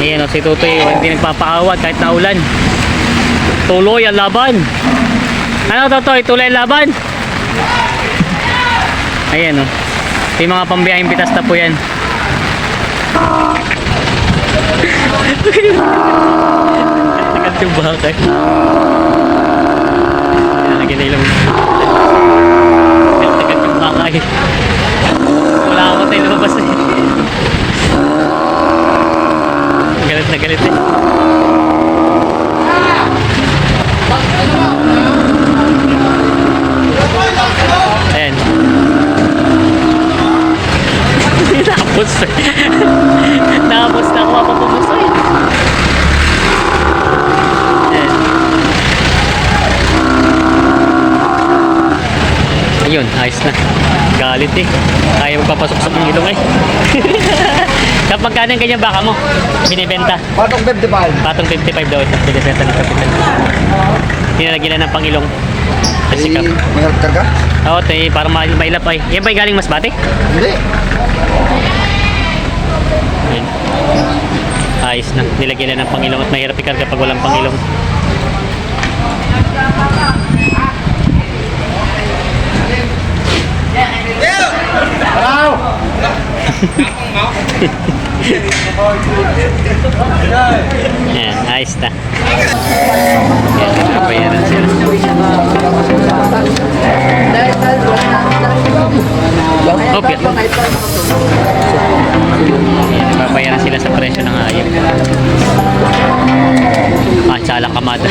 Ayan o, si Tutoy, oh, hindi nagpapaawat kahit naulan. Tuloy ang laban. Ano Tutoy, tuloy ang laban? Ayan o. Ito yung mga pambiyahing pitas na po yan. Tagat yung bakay. Ayan, naginilang. Tagat yung bakay. Wala ako tayo lumabas eh. Galit na galit eh. Ayan. Tapos eh. Tapos na ako mapapumusay. Ayan. Ayun, ayos na. Galit eh. Kaya magpapasok sa mga ilong eh. Kapag kano yung ganyan baka mo? Binibenta. Patong 55. Patong 55 daw ito. Binibenta ng kapitan. Nilalagyan na ng pangilong. Kasi Ay, kap. may health card ka? Oo, oh, tayo, para ma mailap ay. Yan ba yung galing masbate? Hindi. Yan. Ayos na. Nilagyan na ng pangilong at mahirap ikarga pag walang pangilong. Hello! Yan, ayos na. Yan, nabayaran sila. Okay. Yan, nababayaran sila sa presyo ng hayop. Ah, tsala kamada.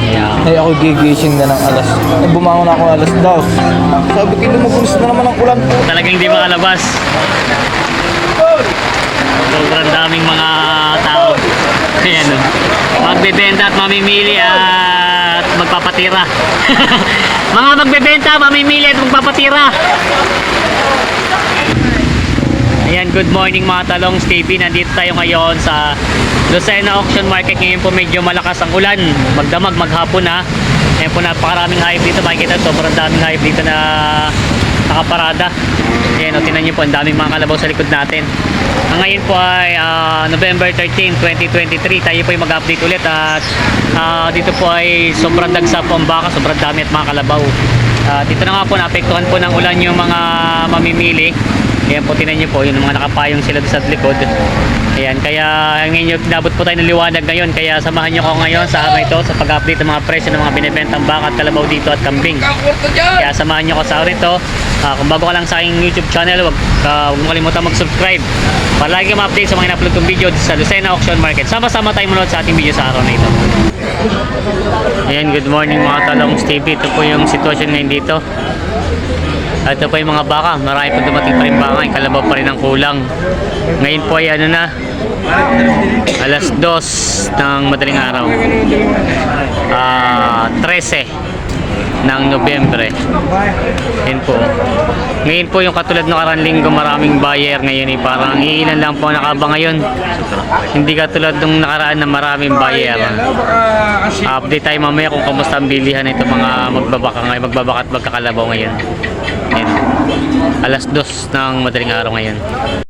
Yan. Ay ako gigising na ng alas. Ay, bumangon ako alas daw. Sabi ko, lumugulis na naman ang ulan po. Talagang hindi makalabas. Sobrang daming mga tao. Ayan o. Magbebenta at mamimili at magpapatira. mga magbebenta, mamimili at magpapatira. Ayan, good morning mga talong Stevie. Nandito tayo ngayon sa Lucena Auction Market. Ngayon po medyo malakas ang ulan. Magdamag, maghapon na. Ayan po napakaraming hype dito. Makikita sobrang daming hype dito na nakaparada. Ayan, o, tinan nyo po, ang daming mga kalabaw sa likod natin. Ang ngayon po ay ah, November 13, 2023. Tayo po ay mag-update ulit at ah, dito po ay sobrang dagsa po ang baka, sobrang dami at mga kalabaw. Ah, dito na nga po, naapektuhan po ng ulan yung mga mamimili. Ayan po, tinan nyo po, yung mga nakapayong sila sa likod. Ayan, kaya ngayon pinabot po tayo ng liwanag ngayon. Kaya samahan nyo ko ngayon sa na ito sa pag-update ng mga presyo ng mga binibentang baka at kalabaw dito at kambing. Kaya samahan nyo ko sa araw nito. Ah, kung bago ka lang sa aking YouTube channel, huwag, ah, huwag mo kalimutan mag-subscribe para lagi ma-update sa mga in-upload kong video sa Lucena Auction Market. Sama-sama tayo manood sa ating video sa araw na ito. Ayan, good morning mga talong Stevie. Ito po yung sitwasyon ngayon dito. At ito pa yung mga baka. Marami pa dumating pa rin baka. Yung kalabaw pa rin ang kulang. Ngayon po ay ano na. Alas 2 ng madaling araw. Ah, 13 ng Nobyembre. Yan po. Ngayon po yung katulad ng karang linggo maraming buyer ngayon eh. Parang iilan lang po nakaba ngayon. Hindi katulad ng nakaraan na maraming buyer. Update tayo mamaya kung kamusta ang bilihan nito mga magbabaka ngayon, magbabaka at magkakalabaw ngayon. Yan. Alas dos ng madaling araw ngayon.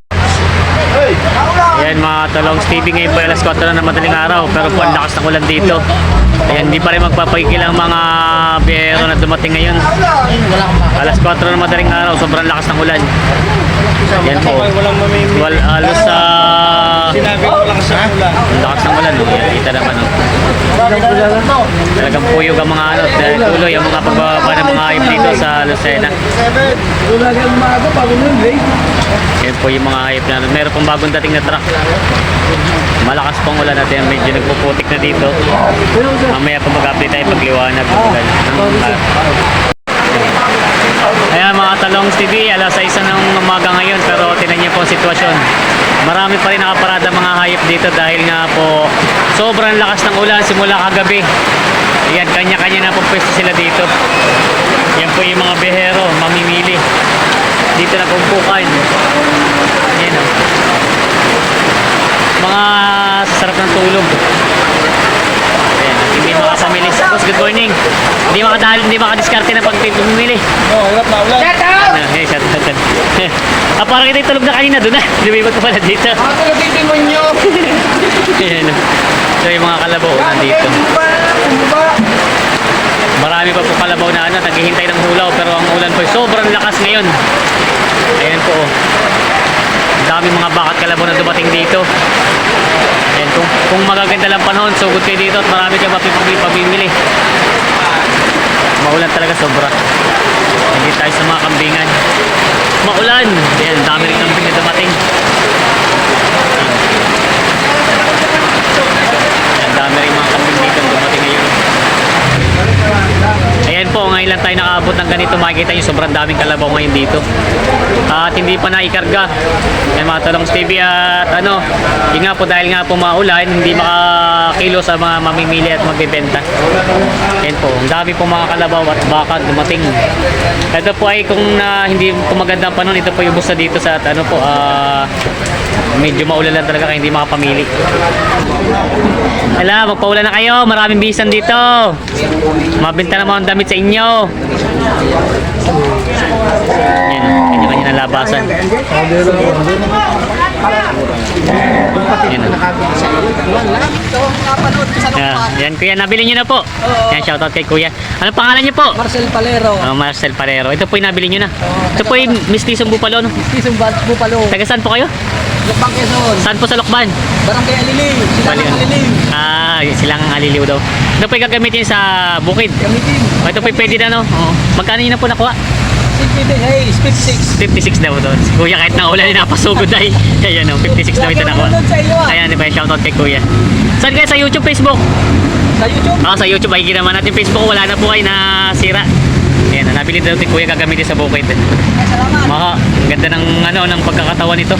Ayan mga talong Stevie ngayon po alas 4 na ng madaling araw pero po ang lakas ng ulan dito. Ayan, hindi pa rin magpapagigil ang mga biyero na dumating ngayon. Alas 4 na ng madaling araw, sobrang lakas ng ulan. Ayan po. Wal, halos sa... Sinabi ko lang sa ulan. Ang lakas ng ulan. Ayan, kita naman. Oh. Talagang puyog ang mga ano, tuloy ang mga pagbababa ng mga hype dito sa Lucena. Ulan yung umaga, pagod nun, late. Yan po yung mga hype na meron pong bagong dating na truck. Malakas pong ulan natin, medyo nagpuputik na dito. Mamaya po mag-update tayo pagliwanag ng ulan. Ayan mga talong TV, alas 6 ng umaga ngayon pero tinan niyo po ang sitwasyon. Marami pa rin nakaparada mga hayop dito dahil nga po sobrang lakas ng ulan simula kagabi. Ayan, kanya-kanya na po pwesto sila dito. Yan po yung mga behero, mamimili. Dito na pumpukan. Ayan o. Mga sarap ng tulog. Ayan, hindi makasamilis. Boss, good morning. Hindi makadahil, hindi makadiskarte na pag bumili. Oh, hirap na ulan. ah, parang ito tulog na kanina doon na. Lumipat ko pala dito. Mga taga-titimonyo. Ayan. So yung mga kalabaw nandito. Marami pa po kalabaw na ano, naghihintay ng hulaw pero ang ulan po sobrang lakas ngayon. Ayan po. oh. Ang daming mga bakat kalabaw na dumating dito. Ayan, kung, kung magaganda lang panahon, sugod kayo dito at marami kayo mapipili. Maulan talaga sobra. Hindi tayo sa mga kambingan. Maulan! Ayan, dami rin kambing na. Dami rin mga kambing dito dumating ngayon. Ayan po, ngayon lang tayo nakaabot ng ganito. Makikita nyo, sobrang daming kalabaw ngayon dito. At hindi pa naikarga. Ayan mga talong Stevie at ano, yun nga po dahil nga po maulan, hindi makakilo sa mga mamimili at magbibenta. Ayan po, ang dami po mga kalabaw at baka dumating. Ito po ay kung na, hindi kung maganda ang panahon, ito po yung busa dito sa ano po, ah, medyo maulan lang talaga kaya hindi makapamili. Hala, magpaulan na kayo. Maraming bisan dito. Mabenta naman ang damit sa inyo. Yan, kanya-kanya na labasan. Yan. Yeah, yan kuya, nabili niyo na po. Yan, shoutout kay kuya. Ano pangalan niyo po? Marcel Palero. Oh, Marcel Parero. Ito po yung nabili niyo na. Ito po yung Mistisong Bupalo. No? Isang Bupalo. Taga saan po kayo? Lupang Quezon. Saan po sa Lokban? Barangay Aliliw. Sila Bali- Aliliw. Ah, silang aliliw daw. Ito po yung gagamitin sa bukid. Gamitin. Ito po yung pwede na no. Oh. Magkano yun na po nakuha? Hayes, 56. 56 daw doon. Si Kuya kahit na ulan, napasugod ay. Ayan o, 56 daw ito nakuha. Ayan, di ba? Shoutout kay Kuya. Saan kayo? Sa YouTube, Facebook? Sa YouTube. Ah, sa YouTube, makikita naman natin Facebook. Wala na po ay nasira. Ayan, nabili daw ni Kuya gagamitin sa bukid. Ay, salamat. Maka, ang ganda ng ano ng pagkakatawan nito.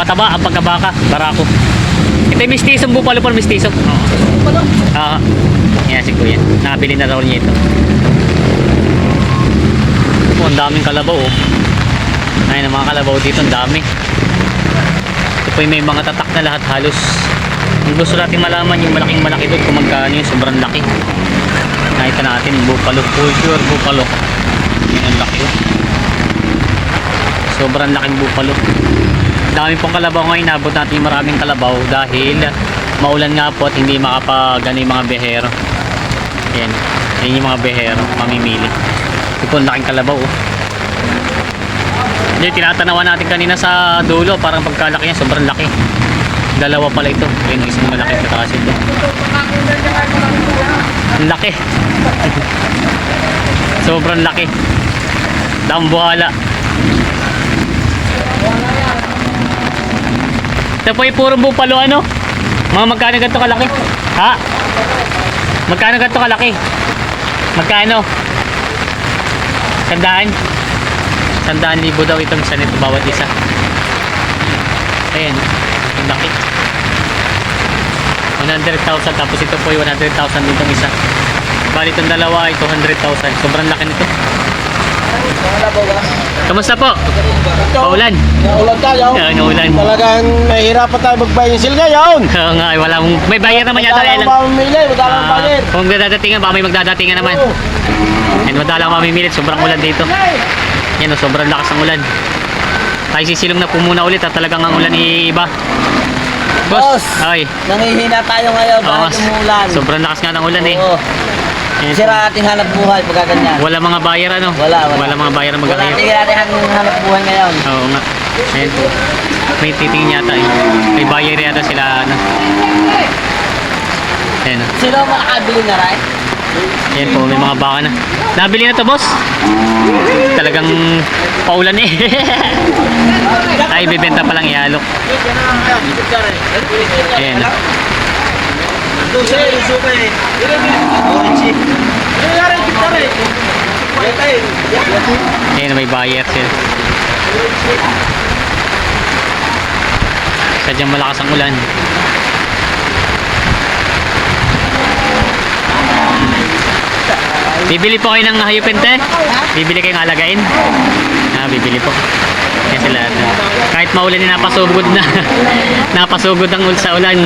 Mataba ang pagkabaka, barako. Ito yung mistisong bupalo po, mistiso. Bupalo. Ah, yan si Kuya. Nakabili na raw niya ito. Oh, ang daming kalabaw oh. Ayun ang mga kalabaw dito, ang dami. Ito po yung may mga tatak na lahat halos. Kung gusto natin malaman yung malaking malaki doon kung magkano yung sobrang laki. Nakita natin, bupalo, full pure bupalo. Yan ang laki oh. Sobrang laking bupalo. Dami pong kalabaw ngayon, nabot natin maraming kalabaw dahil maulan nga po at hindi makapag ano yung mga behero. Yan. Yan yung mga behero, mamimili. Ito po, laking kalabaw. Oh. Yung tinatanawan natin kanina sa dulo, parang pagkalaki niya, sobrang laki. Dalawa pala ito. Yan, isang malaki ito. Ang laki. sobrang laki. Dambuhala. Ito po yung puro bupalo ano? Mga magkano ganito kalaki? Ha? Magkano ganito kalaki? Magkano? Sandaan? Sandaan libo daw itong isa bawat isa. Ayan. Ang laki. 100,000 tapos ito po yung 100,000 ditong isa. Bali itong dalawa ay 200,000. Sobrang laki nito. Kamusta po? Paulan. Naulan tayo. Ah, naulan. Talagang mahirapan tayo magbayinsil ngayon. Oo nga, ay wala mong... May bayar naman yata. Madalang Ilan? mamimili, madalang Ah, bayar. kung dadadatingan, baka may magdadatingan naman. And madalang mamimilit, sobrang ulan dito. Yan o, sobrang lakas ng ulan. Tayo sisilong na po muna ulit at talagang ang ulan iiba. Boss. Ay. Nangihina tayo ngayon Oo, dahil umulan. sobrang lakas nga ng ulan eh. Yan. Sira ating hanap buhay pagka ganyan. Wala mga bayar ano? Wala, wala. mga bayar na Wala mag ating ating hanap buhay ngayon. Oo nga. Ayan po. May titingin yata eh. May bayar yata sila ano. Ayan o. Sino ang makakabili na rin? Ayan po, may mga baka na. Nabili na to, boss? Talagang paulan eh. Ay, bibenta pa lang ialok. Ayan. Ayan, may buyer sila. Sadyang malakas ang ulan. Bibili po kayo ng hayupin, te? Bibili kayong alagain? Ah, bibili po. Yan sila. Kahit maulan na napasugod na. napasugod ang sa ulan.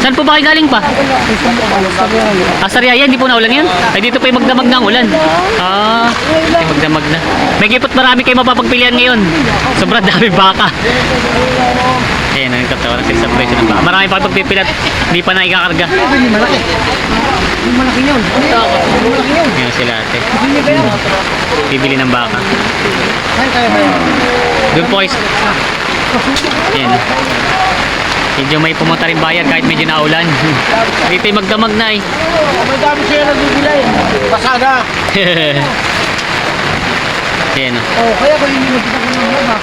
Saan po ba kayo galing pa? Ah, Sariaya, hindi po naulan yan? Ay, dito pa yung magdamag na ang ulan. Ah, ay magdamag na. May gipot marami kayo mapapagpilian ngayon. Sobrang dami baka. Ayan, ang katawa sila sa presyo ng baka. Marami pa pagpipilat, hindi pa na ikakarga. Ayan sila ate. Bibili ng baka. Doon po guys. Ayan. Medyo may pumunta rin bayad kahit medyo naulan. Dito yung magdamag na eh. May dami siya nagbibili. Pasada. Ayan o. Oh, kaya ko hindi nakita ko ng laba.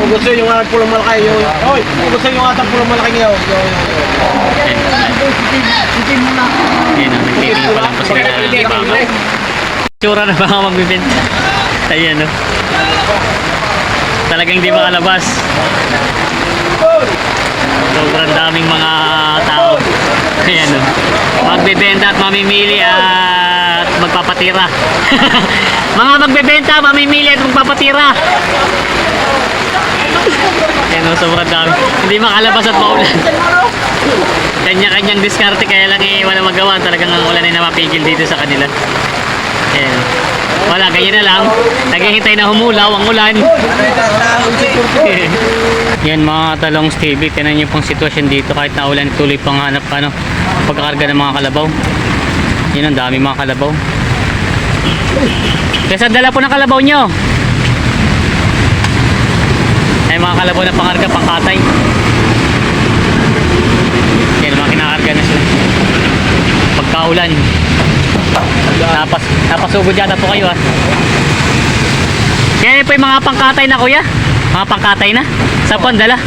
Kung gusto yung anak pulang malaki yung... Oy, kung gusto yung anak pulang malaki ngayon. Ayan. Ayan o. Nagtitingin pa lang po sila ng baka. Tsura na baka magbibenta. Ayan. Talagang hindi makalabas. Sobrang daming mga tao. Ayan o. Magbebenta at mamimili at magpapatira. mga magbebenta, mamimili at magpapatira. Ayan o, sobrang dami. Hindi makalabas at maulan. Kanya-kanyang diskarte kaya lang eh wala magawa. Talagang ang ulan ay namapigil dito sa kanila. Ayan. Wala, ganyan na lang. Naghihintay na humulaw ang ulan. Yan mga talong TV, tinan niyo pong sitwasyon dito kahit na ulan tuloy pang hanap ano, pagkakarga ng mga kalabaw. Yan ang dami mga kalabaw. Kaya dala po ng kalabaw nyo. Ay mga kalabaw na pangarga, pangkatay. Yan, mga kinakarga na sila. Pagkaulan. Napas, napasugod yata po kayo ah. Yan po yung mga pangkatay na kuya. Mga pangkatay na. Sa po ang dala.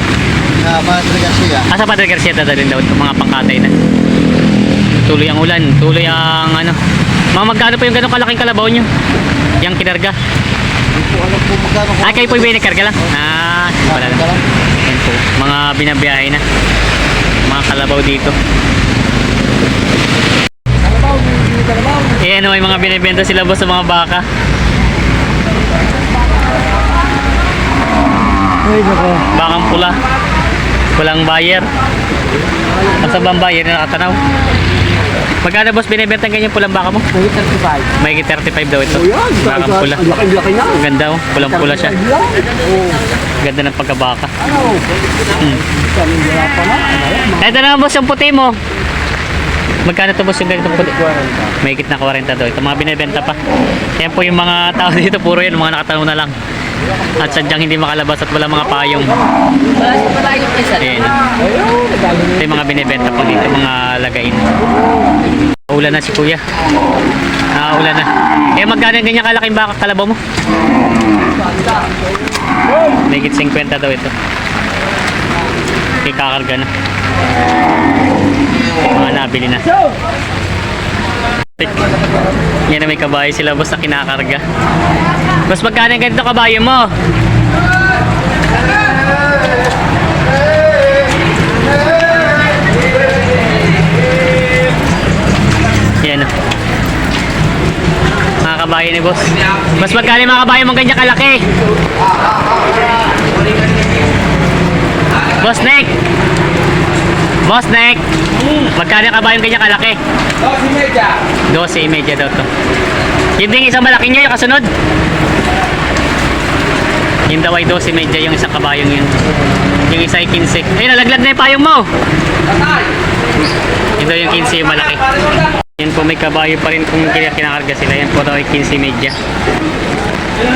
Ah, Padre Garcia. Ah, sa Padre Garcia dadalhin daw mga pangkatay na. Tuloy ang ulan, tuloy ang ano. Mga magkano po yung ganong kalaking kalabaw nyo? Yung kinarga. Ko. Ah, kayo po yung binikarga lang? Ah, wala lang. Yan po, mga binabiyahe na. Mga kalabaw dito. Ayan, may mga binibenta sila boss sa mga baka. Ay, nako. Bakang pula. Walang buyer. Basta ba ang buyer na nakatanaw? Magkano boss binibenta ganyan pulang baka mo? 35. May 35 daw ito. yan. Bakang pula. Ang laki-laki na. Ang ganda oh. Pulang pula siya. Ganda ng pagkabaka. Hmm. Pa na. Ito na boss yung puti mo. Magkano to boss yung ganitong puti? May na 40 daw. Ito mga binibenta pa. Yan po yung mga tao dito. Puro yan. Mga nakatanong na lang. At sadyang hindi makalabas at wala mga payong. Ayan. Ito yung mga binibenta po dito. Mga lagain. Ulan na si kuya. Ah, ulan na. Eh magkano yung ganyan kalaking baka kalabaw mo? May 50 daw ito. Ikakarga na. Mga nabili na. Yan na may kabayo sila boss na kinakarga. Boss magkano ganito kabayo mo? Yan o. Mga kabayo ni boss. Mas magkano mga kabayo mong ganyan kalaki? Boss Nick! Boss Nick! Magkano yung kabayo ganyan kalaki? 12 media daw to. Yun din isang malaki niya yung kasunod. Yung daw ay 12 media yung isang kabayong yun. Yung isa ay 15. Ayun, nalaglag na yung payong mo. Yun daw yung 15 yung malaki. Yan po may kabayo pa rin kung kina- kinakarga sila. Yan po daw ay 15 media.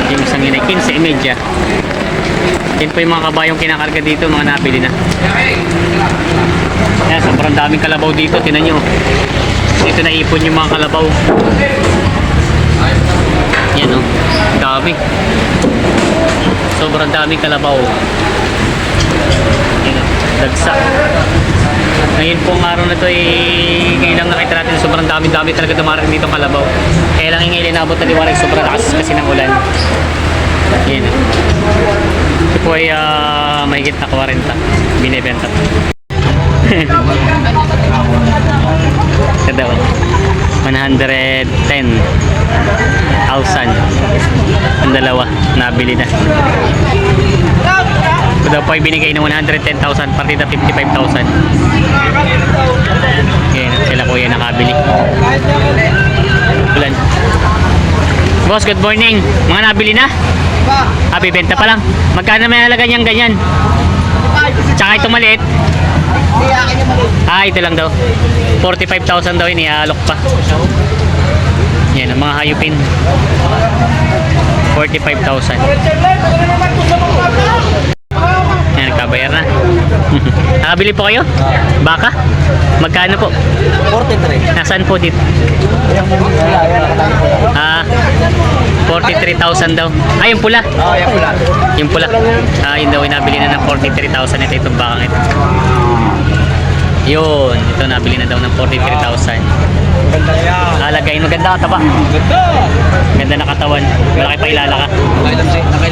Yung isang yun ay 15 media. Yan po yung mga kabayong kinakarga dito, mga nabili na. Yan, sobrang daming kalabaw dito. Tinan nyo. Dito na ipon yung mga kalabaw. Yan o. Dami. Sobrang daming kalabaw. Yan o. Dagsa. Ngayon pong araw na to eh, ngayon lang nakita natin sobrang dami-dami talaga dumarating dito kalabaw. Kaya lang ngayon inabot na liwanag sobrang lakas kasi ng ulan. Yan o. Ito po ay ah, mahigit na 40. Binibenta. Ito daw. 110. Ang dalawa, nabili na. Ito daw po ay binigay ng 110,000, partida 55,000. Yan, sila kuya nakabili. Ulan. Boss, good morning. Mga nabili na? Ah, bibenta pa lang. Magkano may halaga niyang ganyan? Tsaka ito maliit. Ah, ito lang daw. 45,000 daw iniaalok pa. Yan, ang mga hayupin. 45,000. Yan, nagkabayar na. Nakabili po kayo? Baka? Magkano po? 43. Nasaan po dito? Ah, 43,000 daw. Ah, yung pula. Oo, yan pula. Yung pula. Ah, yun daw, inabili na ng 43,000. Ito itong bakang ito. Yun, ito nabili na daw ng 43,000. Ganda yan. Alagayin, maganda kataba. Ganda! Ganda na katawan. Malaki pa ilala ka.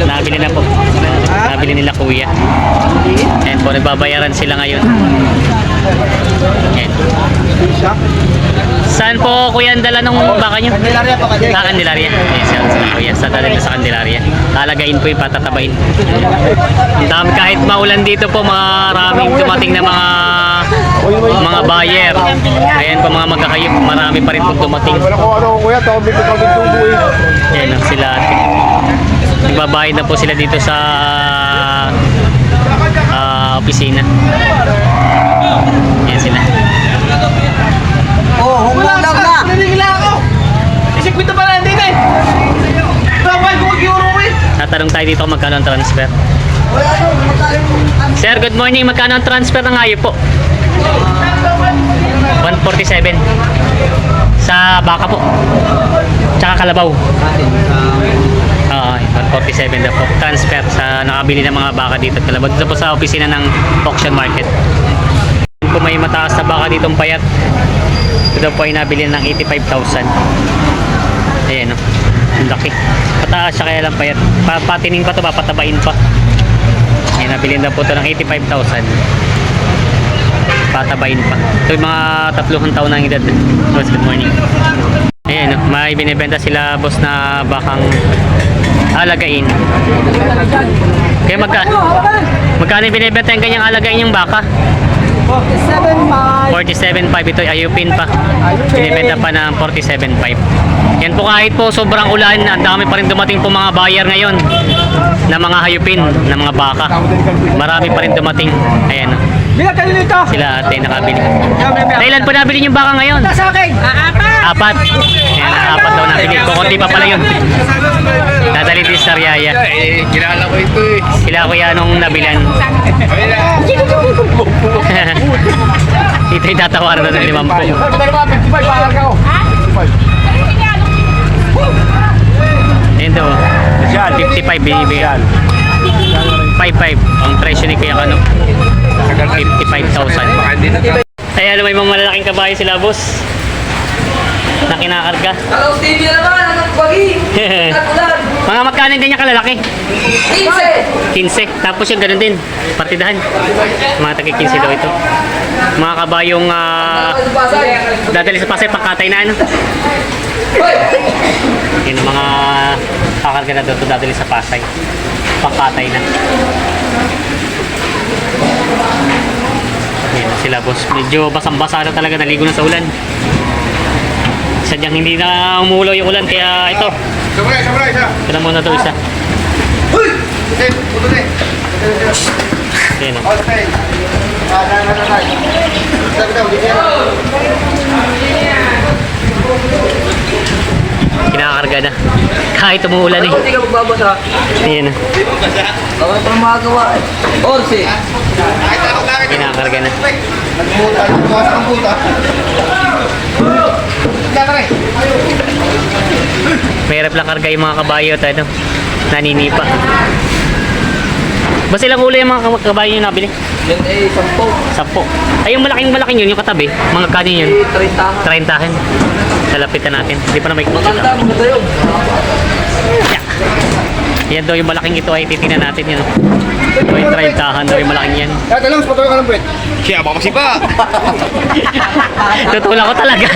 Nabili na po. Nabili nila kuya. Ayan po, nagbabayaran sila ngayon. Ayan. Saan po kuya ang dala ng baka nyo? Candelaria pa ka Sa Candelaria. Ayan siya, sila kuya. Sa dala nila sa Candelaria. Alagayin po yung patatabain. Ang dami kahit maulan dito po, maraming dumating na mga mga buyer. Ayan po mga magkakayop, marami pa rin po dumating. Wala ko ano kuya, tawag dito kami tubo eh. Yan ang sila. Nagbabayad na po sila dito sa ah, opisina. Yan sila. Oh, humulaw na! Nanigila ako. Isip ko ito pala hindi eh. Ko mag-euro eh. Tatanong tayo dito kung magkano ang transfer. Wala no, Sir, good morning. Magkano ang transfer ng hayop po? 147. Sa baka po. Tsaka kalabaw. Oo, 147 daw po. Transfer sa nakabili ng mga baka dito. at Kalabaw. Dito po sa opisina ng auction market. Kung may mataas na baka ditong payat, ito po ay nabili ng 85,000. Ayan o. Ang laki. Pataas siya kaya lang payat. Pa patining pa to, papatabain pa. Ayan, nabili na po ito ng 85,000. Patabain pa. Ito yung mga tatlong taon na ang edad. Boss, good morning. Ayan, may binibenta sila boss na bakang alagain. Kaya magka magkano binibenta yung kanyang alagain yung baka? 47.5 ito ayupin pa. Binibenta pa ng 47.5. Yan po kahit po sobrang ulan, ang dami pa rin dumating po mga buyer ngayon na mga hayupin, ng mga baka. Marami pa rin dumating. Ayan. Bila kayo nito! Sila ate nakabili. Kailan pa nabili yung baka ngayon? Ito sa akin! Apat! Apat! Ayan, apat daw nabili. Kukunti pa pala yun. Dadali din sa Riyaya. Eh, kilala ko ito eh. Sila ko yan nung nabilan. Dito yung tatawaran na ng limampo. Dalawa, 55, pahal ka ko. Ha? 55. Ayan daw. 55 binibigyan. 55 ang presyo ni Kuya Kano. 55,000. Ay, alam may mga malalaking kabayo sila, boss. Na kinakarga. Hello, TV naman, anak bagi. mga magkano din niya kalalaki? 15. 15. Tapos yung ganun din, partidahan. Mga tagi 15 daw ito. Mga kabayong uh, dadali sa pasay, pangkatay na ano. Yung mga kakarga na doon dadali sa pasay. Pangkatay na. Yan na sila boss. Medyo basang-basa na talaga. Naligo na sa ulan. Sadyang hindi na umulo yung ulan. Kaya ito. Samurai, samurai isa. Ito muna to isa. Putin, putin. Yan o. Okay. Ah, na, na, na, na. Sabi daw, di kaya. Kinakarga na. Kahit umuulan eh. Hindi ka magbabasa. Yan o. Bawal pa magawa eh. Orsi. Kinakarga na. Buta. Tara eh. Mahirap lang karga yung mga kabayo at ano. Naninipa. Ba silang ulo yung mga kabayo yung nabili? Yan eh, sampo. Sampo. Ay, yung malaking malaking yun, yung katabi. Mga kanin yun. Eh, 30. Trentahan. Lalapitan natin. Hindi pa na may Maganda, maganda yun. Yeah. Yan daw yung malaking ito ay titingnan natin yun. Ito yung trentahan daw yung malaking yan. Kaya lang, patuloy ka ng puwet. Siya, baka masipa. Tutulak ko talaga.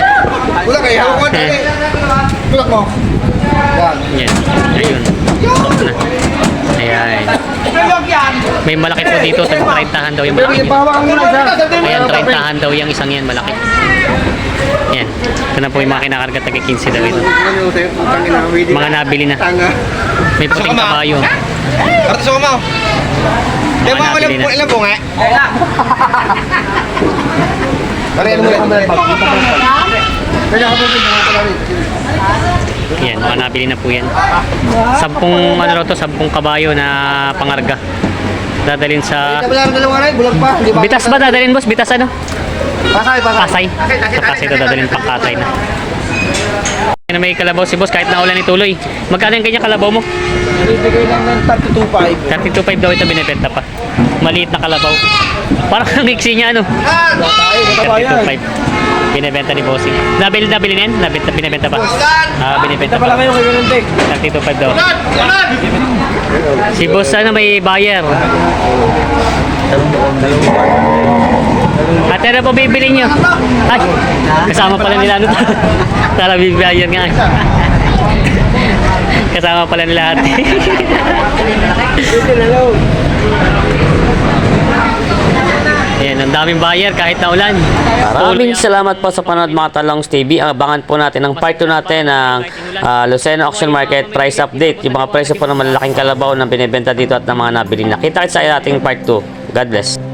Wala kayo, hawak ko dali. Tulak mo. Yan. Ayun. Stop na. Ayan. May malaki po dito. Sa 30 daw yung malaki. Siya. Ayan, 30 daw yung isang yan, malaki. Yan. Ito na po yung mga kinakarga taga 15 daw ito. Mga nabili na. May puting kabayo. Karto sa kumaw. Di ba nabili na. ilang bunga? Pare, ano mo yan? Yan, mga nabili na po yan. Sampung, ano raw to, sampung kabayo na pangarga. Dadalhin sa... Wala rin dalawa rin, bulag pa. Di ba? Bitas ba dadalhin boss? Bitas ano? Pasay, pasay. Pasay. Sa Pasay ito dadalhin pang katay na. Na may kalabaw si boss kahit naulan ni tuloy. Magkano yung kanya kalabaw mo? Bibigay lang ng 32.5. 32.5 daw ito binibenta pa. Maliit na kalabaw. Parang ang iksi niya ano. Katabayan. 32.5. Binibenta ni Bossing. Nabili na yan? Nabenta, binibenta pa? Ah, binibenta pa. kayo kay Valente. 32.5 daw. Si boss ano may buyer. Ate na po bibili nyo. Ay, kasama pala nila ano. Tara bibiyayan nga. Kasama pala nila ate. Ang daming buyer kahit na ulan. Maraming salamat po sa panood mga Talongs TV. Abangan po natin ang part 2 natin ng ah, Lucena Auction Market Price Update. Yung mga presyo po ng malalaking kalabaw na binibenta dito at ng mga nabili na. Kita sa ating part 2. God bless.